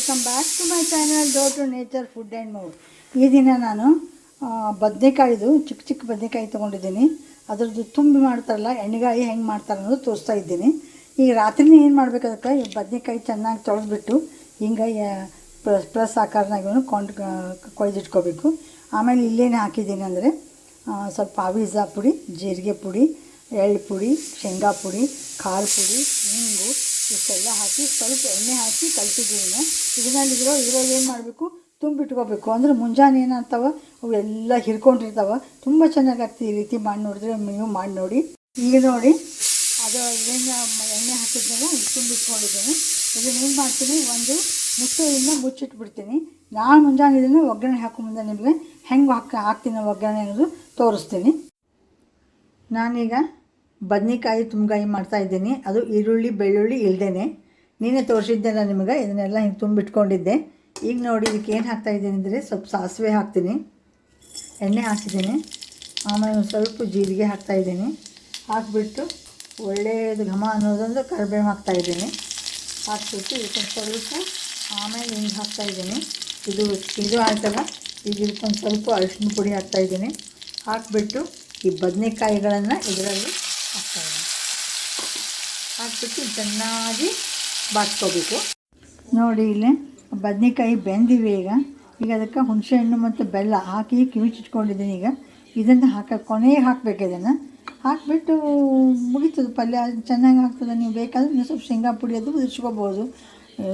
Welcome back to my channel dough to nature food and mood ಈ ದಿನ ನಾನು ಬದನೆಕಾಯಿದು, ಚಿಕ್ಕ ಚಿಕ್ಕ ಬದನೆಕಾಯಿ ತೊಗೊಂಡಿದ್ದೀನಿ. ಅದರದ್ದು ತುಂಬಿ ಮಾಡ್ತಾರಲ್ಲ ಎಣ್ಣೆಗಾಯಿ ಹೆಂಗೆ ಮಾಡ್ತಾರೆ ಅನ್ನೋದು ತೋರಿಸ್ತಾ ಇದ್ದೀನಿ. ಈಗ ರಾತ್ರಿನೇ ಏನು ಮಾಡ್ಬೇಕು ಅದಕ್ಕೆ ಈ ಬದನೆಕಾಯಿ ಚೆನ್ನಾಗಿ ತೊಳೆದ್ಬಿಟ್ಟು, ಹಿಂಗೆ ಪ್ಲಸ್ ಪ್ಲಸ್ ಆಕಾರನಾಗೂ ಕೊಂಡು ಕೊಯ್ದಿಟ್ಕೋಬೇಕು. ಆಮೇಲೆ ಇಲ್ಲೇನು ಹಾಕಿದ್ದೀನಿ ಅಂದರೆ ಸ್ವಲ್ಪ ಅವಿಜಾ ಪುಡಿ, ಜೀರಿಗೆ ಪುಡಿ, ಎಳ್ಳು ಪುಡಿ, ಶೇಂಗಾ ಪುಡಿ, ಖಾರ ಪುಡಿ ಹಿಂಗು ಇಷ್ಟೆಲ್ಲ ಹಾಕಿ ಸ್ವಲ್ಪ ಎಣ್ಣೆ ಹಾಕಿ ಕಲಿಸಿದ್ದೀನಿ. ಇದನ್ನಲ್ಲಿರೋ ಇದರಲ್ಲಿ ಏನು ಮಾಡಬೇಕು? ತುಂಬಿಟ್ಕೋಬೇಕು. ಅಂದರೆ ಮುಂಜಾನೆ ಏನಾಗ್ತಾವ? ಅವು ಎಲ್ಲ ಹಿರ್ಕೊಂಡಿರ್ತಾವ. ತುಂಬ ಚೆನ್ನಾಗಿ ಆಗ್ತದೆ ಈ ರೀತಿ ಮಾಡಿ ನೋಡಿದ್ರೆ ನೀವು ಮಾಡಿ ನೋಡಿ. ಈಗ ನೋಡಿ, ಅದು ಇದನ್ನು ಎಣ್ಣೆ ಹಾಕಿದ್ಮೇಲೆ ತುಂಬಿಟ್ಕೊಂಡಿದ್ದೇನೆ. ಇದನ್ನ ಏನು ಮಾಡ್ತೀನಿ? ಒಂದು ಮುಚ್ಚಳಿಂದ ಮುಚ್ಚಿಟ್ಬಿಡ್ತೀನಿ. ನಾನು ಮುಂಜಾನೆ ಇದನ್ನು ಒಗ್ಗರಣೆ ಹಾಕೋ ಮುಂದೆ ನಿಮಗೆ ಹೆಂಗೆ ಹಾಕಿ ಹಾಕ್ತೀನಿ ಒಗ್ಗರಣೆ ಅನ್ನೋದು ತೋರಿಸ್ತೀನಿ. ನಾನೀಗ ಬದ್ನೆಕಾಯಿ ಮಾಡ್ತಾ ಇದ್ದೀನಿ. ಅದು ಈರುಳ್ಳಿ, ಬೆಳ್ಳುಳ್ಳಿ ಇಲ್ದೇನೆ. ನೀನೇ ತೋರಿಸಿದ್ದೆಲ್ಲ ನಿಮಗೆ. ಇದನ್ನೆಲ್ಲ ಹಿಂಗೆ ತುಂಬಿಟ್ಕೊಂಡಿದ್ದೆ. ಈಗ ನೋಡಿ ಇದಕ್ಕೆ ಏನು ಹಾಕ್ತಾಯಿದ್ದೀನಿ ಅಂದರೆ ಸ್ವಲ್ಪ ಸಾಸಿವೆ ಹಾಕ್ತೀನಿ. ಎಣ್ಣೆ ಹಾಕಿದ್ದೀನಿ. ಆಮೇಲೆ ಒಂದು ಸ್ವಲ್ಪ ಜೀರಿಗೆ ಹಾಕ್ತಾಯಿದ್ದೀನಿ ಹಾಕಿಬಿಟ್ಟು ಒಳ್ಳೆಯದು ಘಮ ಅನ್ನೋದೊಂದು ಕರಿಬೇವು ಹಾಕ್ತಾಯಿದ್ದೀನಿ ಹಾಕ್ಬಿಟ್ಟು ಇದಕ್ಕೊಂದು ಸ್ವಲ್ಪ ಆಮೇಲೆ ಹಿಂಗೆ ಹಾಕ್ತಾಯಿದ್ದೀನಿ ಇದು ಇದು ಆಯ್ತಲ್ಲ? ಈಗ ಇದಕ್ಕೊಂದು ಸ್ವಲ್ಪ ಅರಿಶಿನ ಪುಡಿ ಹಾಕ್ತಾಯಿದ್ದೀನಿ ಹಾಕಿಬಿಟ್ಟು ಈ ಬದನೆಕಾಯಿಗಳನ್ನು ಇದರಲ್ಲಿ ಹಾಕ್ತಾಯಿದ್ದೀನಿ ಹಾಕ್ಬಿಟ್ಟು ಚೆನ್ನಾಗಿ ಬಾಚ್ಕೋಬೇಕು ನೋಡಿ ಇಲ್ಲಿ ಬದನೆಕಾಯಿ ಬೆಂದಿವೆ ಈಗ. ಈಗ ಅದಕ್ಕೆ ಹುಣಸೆಹಣ್ಣು ಮತ್ತು ಬೆಲ್ಲ ಹಾಕಿ ಕಿವಿಚಿಟ್ಕೊಂಡಿದ್ದೀನಿ ಈಗ. ಇದನ್ನು ಹಾಕ ಕೊನೆಗೆ ಹಾಕಬೇಕು ಇದನ್ನು. ಹಾಕಿಬಿಟ್ಟು ಮುಗೀತದೆ ಪಲ್ಯ. ಚೆನ್ನಾಗಿ ಆಗ್ತದೆ. ನೀವು ಬೇಕಾದರೆ ನೀವು ಸ್ವಲ್ಪ ಶೇಂಗಾ ಪುಡಿ ಅದು ಉದಿಸ್ಕೋಬೋದು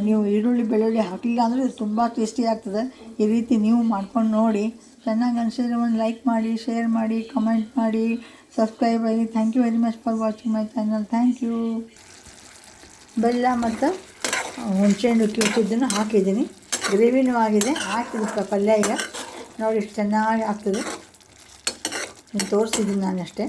ನೀವು ಈರುಳ್ಳಿ, ಬೆಳ್ಳುಳ್ಳಿ ಹಾಕಲಿಲ್ಲ ಅಂದರೆ ಇದು ತುಂಬ ಟೇಸ್ಟಿ ಆಗ್ತದೆ. ಈ ರೀತಿ ನೀವು ಮಾಡ್ಕೊಂಡು ನೋಡಿ. ಚೆನ್ನಾಗಿ ಅನಿಸಿದ್ರೆ ಒಂದು ಲೈಕ್ ಮಾಡಿ ಶೇರ್ ಮಾಡಿ ಕಮೆಂಟ್ ಮಾಡಿ. ಸಬ್ಸ್ಕ್ರೈಬ್ ಆಗಿ thank you very much for watching my channel thank you ಬೆಲ್ಲ ಮತ್ತು ಹುಣಸೆಹಣ್ಣು ಕಿವುಚಿದ್ದನ್ನು ಹಾಕಿದ್ದೀನಿ. ಗ್ರೇವಿನೂ ಆಗಿದೆ. ಹಾಕಿದ ಪಲ್ಯ ಈಗ. ನೋಡಿ ಎಷ್ಟು ಚೆನ್ನಾಗಿ ಆಗ್ತದೆ. ತೋರಿಸಿದ್ದೀನಿ ನಾನು ಅಷ್ಟೇ